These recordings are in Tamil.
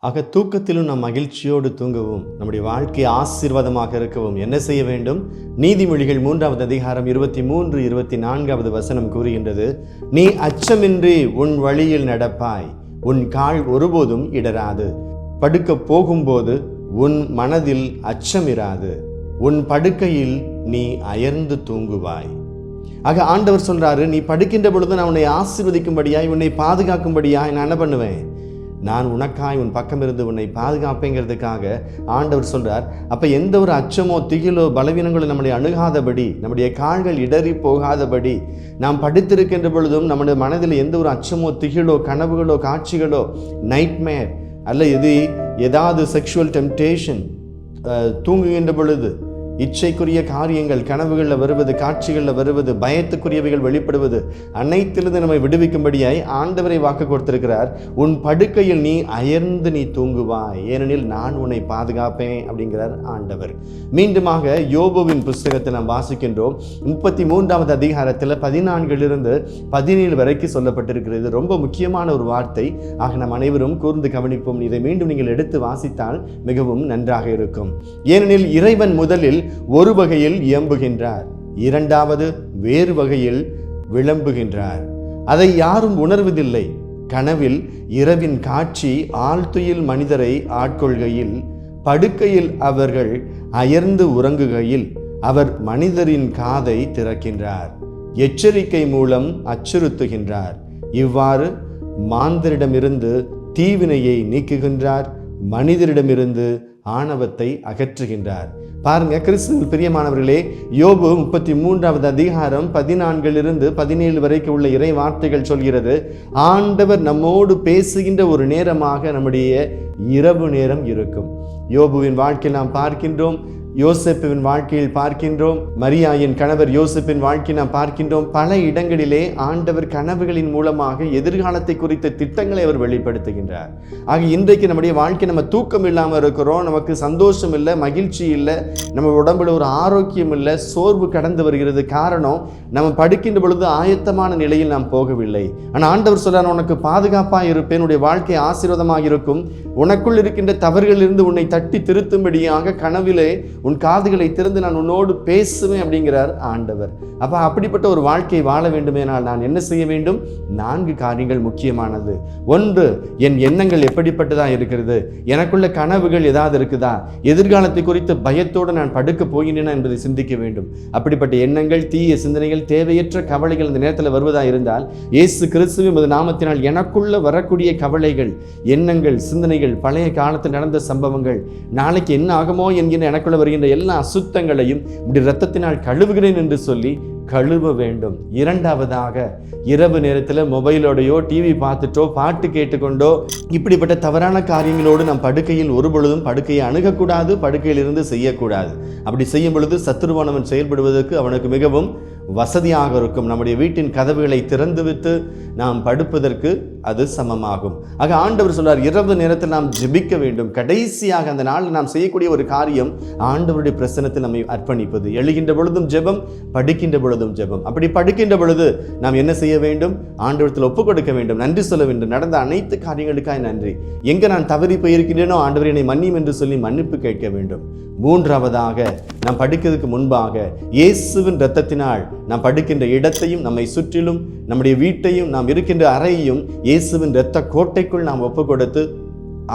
ஆக தூக்கத்திலும் நாம் மகிழ்ச்சியோடு தூங்கவும். நம்முடைய வாழ்க்கை ஆசீர்வாதமாக இருக்கவும். என்ன செய்ய வேண்டும்? நீதிமொழிகள் மூன்றாவது அதிகாரம் இருபத்தி மூன்று இருபத்தி நான்காவது வசனம் கூறுகின்றது நீ அச்சமின்றி உன் வழியில் நடப்பாய். உன் கால் ஒருபோதும் இடராது படுக்க போகும்போது உன் மனதில் அச்சமிராது. உன் படுக்கையில் நீ அயர்ந்து தூங்குவாய். ஆக ஆண்டவர் சொல்றாரு நீ படுக்கின்ற பொழுது நான் உன்னை ஆசீர்வதிக்கும்படியாய் உன்னை பாதுகாக்கும்படியாய் நான் என்ன பண்ணுவேன்? நான் உனக்காய் உன் பக்கம் இருந்து உன்னை பாதுகாப்பேங்கிறதுக்காக ஆண்டவர் சொல்கிறார் அப்போ எந்த ஒரு அச்சமோ திகிலோ பலவீனங்களோ நம்மளை அணுகாதபடி நம்முடைய கால்கள் இடறி போகாதபடி நாம் படித்திருக்கின்ற பொழுதும் நம்முடைய மனதில் எந்த ஒரு அச்சமோ திகிலோ கனவுகளோ காட்சிகளோ நைட்மேர் அல்ல இது ஏதாவது செக்ஷுவல் டெம்டேஷன் தூங்குகின்ற பொழுது இச்சைக்குரிய காரியங்கள் கனவுகளில் வருவது காட்சிகளில் வருவது பயத்துக்குரியவைகள் வெளிப்படுவது அனைத்திலிருந்து நம்மை விடுவிக்கும்படியாய் ஆண்டவரை வாக்கு கொடுத்திருக்கிறார். உன் படுக்கையில் நீ அயர்ந்து நீ தூங்குவாய். ஏனெனில் நான் உன்னை பாதுகாப்பேன் அப்படிங்கிறார் ஆண்டவர். மீண்டுமாக யோபுவின் புஸ்தகத்தை நாம் வாசிக்கின்றோம். முப்பத்தி மூன்றாவது அதிகாரத்தில் பதினான்கிலிருந்து பதினேழு வரைக்கும் சொல்லப்பட்டிருக்கிறது. ரொம்ப முக்கியமான ஒரு வார்த்தை. ஆக நாம் அனைவரும் கூர்ந்து கவனிப்போம். இதை மீண்டும் நீங்கள் எடுத்து வாசித்தால் மிகவும் நன்றாக இருக்கும். ஏனெனில் இறைவன் முதலில் ஒரு வகையில் இயம்புகின்றார். இரண்டாவது வேறு வகையில் விளம்புகின்றார். அதை யாரும் உணர்வதில்லை. கனவில் இரவின் காட்சி ஆழ்துயில் மனிதரை ஆட்கொள்கையில் படுக்கையில் அவர்கள் அயர்ந்து உறங்குகையில் அவர் மனிதரின் காதை திறக்கின்றார். எச்சரிக்கை மூலம் அச்சுறுத்துகின்றார். இவ்வாறு மாந்தரிடமிருந்து தீவினையை நீக்குகின்றார். மனிதரிடமிருந்து ஆணவத்தை அகற்றுகின்றார். பாருங்க கிறிஸ்துவில் பிரியமானவர்களே யோபு முப்பத்தி மூன்றாவது அதிகாரம் பதினான்கிலிருந்து பதினேழு வரைக்கும் உள்ள இறை வார்த்தைகள் சொல்கிறது ஆண்டவர் நம்மோடு பேசுகின்ற ஒரு நேரமாக நம்முடைய இரவு நேரம் இருக்கும். யோபுவின் வாழ்க்கையில் நாம் பார்க்கின்றோம் யோசப்பின் வாழ்க்கையில் பார்க்கின்றோம். மரியாயின் கணவர் யோசப்பின் வாழ்க்கை நாம் பார்க்கின்றோம். பல இடங்களிலே ஆண்டவர் கனவுகளின் மூலமாக எதிர்காலத்தை குறித்த திட்டங்களை அவர் வெளிப்படுத்துகின்றார். ஆக இன்றைக்கு நம்முடைய வாழ்க்கை நம்ம தூக்கம் இல்லாமல் இருக்கிறோம். நமக்கு சந்தோஷம் இல்லை மகிழ்ச்சி இல்லை நம்ம உடம்புல ஒரு ஆரோக்கியம் இல்லை சோர்வு கடந்து வருகிறது காரணம் நம்ம படுக்கின்ற பொழுது ஆயத்தமான நிலையில் நாம் போகவில்லை. ஆனால் ஆண்டவர் சொல்றார் உனக்கு பாதுகாப்பாக இருப்பேன். உன்னுடைய வாழ்க்கை ஆசீர்வாதமாக இருக்கும். உனக்குள் இருக்கின்ற தவறுகளிலிருந்து உன்னை தட்டி திருத்தும்படியாக கனவிலே உன் காதுகளை திறந்து நான் உன்னோடு பேசுவேன் அப்படிங்கிறார் ஆண்டவர். அப்போ அப்படிப்பட்ட ஒரு வாழ்க்கை வாழ வேண்டுமேனால் நான் என்ன செய்ய வேண்டும்? நான்கு காரியங்கள் முக்கியமானது. ஒன்று என் எண்ணங்கள் எப்படிப்பட்டதாக இருக்கிறது? எனக்குள்ள கனவுகள் ஏதாவது இருக்குதா? எதிர்காலத்தை குறித்து பயத்தோடு நான் படுக்க போகின்றேனா என்பதை சிந்திக்க வேண்டும். அப்படிப்பட்ட எண்ணங்கள் தீய சிந்தனைகள் தேவையற்ற கவலைகள் இந்த நேரத்தில் வருவதா இருந்தால் இயேசு கிறிஸ்துவின் ஒரு நாமத்தினால் எனக்குள்ள வரக்கூடிய கவலைகள் எண்ணங்கள் சிந்தனைகள் பழைய காலத்தில் நடந்த சம்பவங்கள் நாளைக்கு என்ன ஆகுமோ என்கிற எனக்குள்ள வருகின்ற எல்லா அசுத்தங்களையும் இப்படி ரத்தத்தினால் கழுவுகிறேன் என்று சொல்லி கழுவ வேண்டும். இரண்டாவதாக இரவு நேரத்தில் மொபைலோடையோ டிவி பார்த்துட்டோ பாட்டு கேட்டுக்கொண்டோ இப்படிப்பட்ட தவறான காரியங்களோடு நம் படுக்கையில் ஒரு பொழுதும் படுக்கையை அணுகக்கூடாது படுக்கையில் இருந்து செய்யக்கூடாது. அப்படி செய்யும் பொழுது சத்துருவானவன் செயல்படுவதற்கு அவனுக்கு மிகவும் வசதியாக இருக்கும் நம்முடைய வீட்டின் கதவுகளை திறந்து விட்டு நாம் படுப்பதற்கு அது சமமாகும். ஆக ஆண்டவர் சொல்றார் இரவு நேரத்தில் நாம் ஜெபிக்க வேண்டும். கடைசியாக அந்த நாளில் நாம் செய்யக்கூடிய ஒரு காரியம் ஆண்டவருடைய பிரசனத்தில் நம்மை அர்ப்பணிப்பது. எழுகின்ற பொழுதும் ஜெபம் படிக்கின்ற பொழுதும் ஜெபம். அப்படி படிக்கின்ற பொழுது நாம் என்ன செய்ய வேண்டும்? ஆண்டவரத்தில் ஒப்புக் கொடுக்க வேண்டும். நன்றி சொல்ல வேண்டும். நடந்த அனைத்து காரியங்களுக்காய் நன்றி. எங்க நான் தவறி போயிருக்கிறேனோ ஆண்டவர் என்னை மன்னியும் என்று சொல்லி மன்னிப்பு கேட்க வேண்டும். மூன்றாவதாக நாம் படிக்கிறதுக்கு முன்பாக இயேசுவின் இரத்தத்தினால் நாம் படுக்கின்ற இடத்தையும் நம்மை சுற்றிலும் நம்முடைய வீட்டையும் நாம் இருக்கின்ற அறையையும் இயேசுவின் இரத்த கோட்டைக்குள் நாம் ஒப்பு கொடுத்து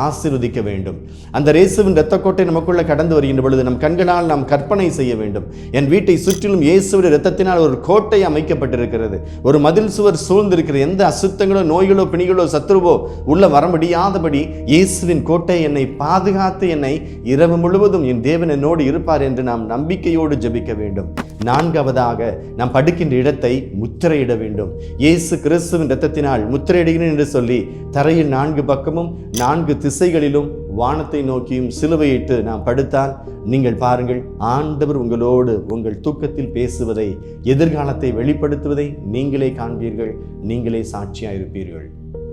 ஆசீர்வதிக்க வேண்டும். அந்த இயேசுவின் இரத்த கோட்டை நமக்குள்ளே கடந்து வருகின்ற பொழுது நம் கண்களால் நாம் கற்பனை செய்ய வேண்டும். என் வீட்டை சுற்றிலும் இயேசுவின் இரத்தத்தினால் ஒரு கோட்டை அமைக்கப்பட்டிருக்கிறது. ஒரு மதில் சுவர் சூழ்ந்திருக்கிற எந்த அசுத்தங்களோ நோய்களோ பிணிகளோ சத்துருவோ உள்ள வர முடியாதபடி இயேசுவின் கோட்டை என்னை பாதுகாத்து என்னை இரவு முழுவதும் என் தேவன் என்னோடு இருப்பார் என்று நாம் நம்பிக்கையோடு ஜெபிக்க வேண்டும். நான்காவதாக நாம் படுக்கின்ற இடத்தை முத்திரையிட வேண்டும். இயேசு கிறிஸ்துவின் இரத்தத்தினால் முத்திரையிடுகிறேன் என்று சொல்லி தரையில் நான்கு பக்கமும் நான்கு திசைகளிலும் வானத்தை நோக்கியும் சிலுவையிட்டு நாம் படுத்தால் நீங்கள் பாருங்கள் ஆண்டவர் உங்களோடு உங்கள் தூக்கத்தில் பேசுவதை எதிர்காலத்தை வெளிப்படுத்துவதை நீங்களே காண்பீர்கள் நீங்களே சாட்சியாக இருப்பீர்கள்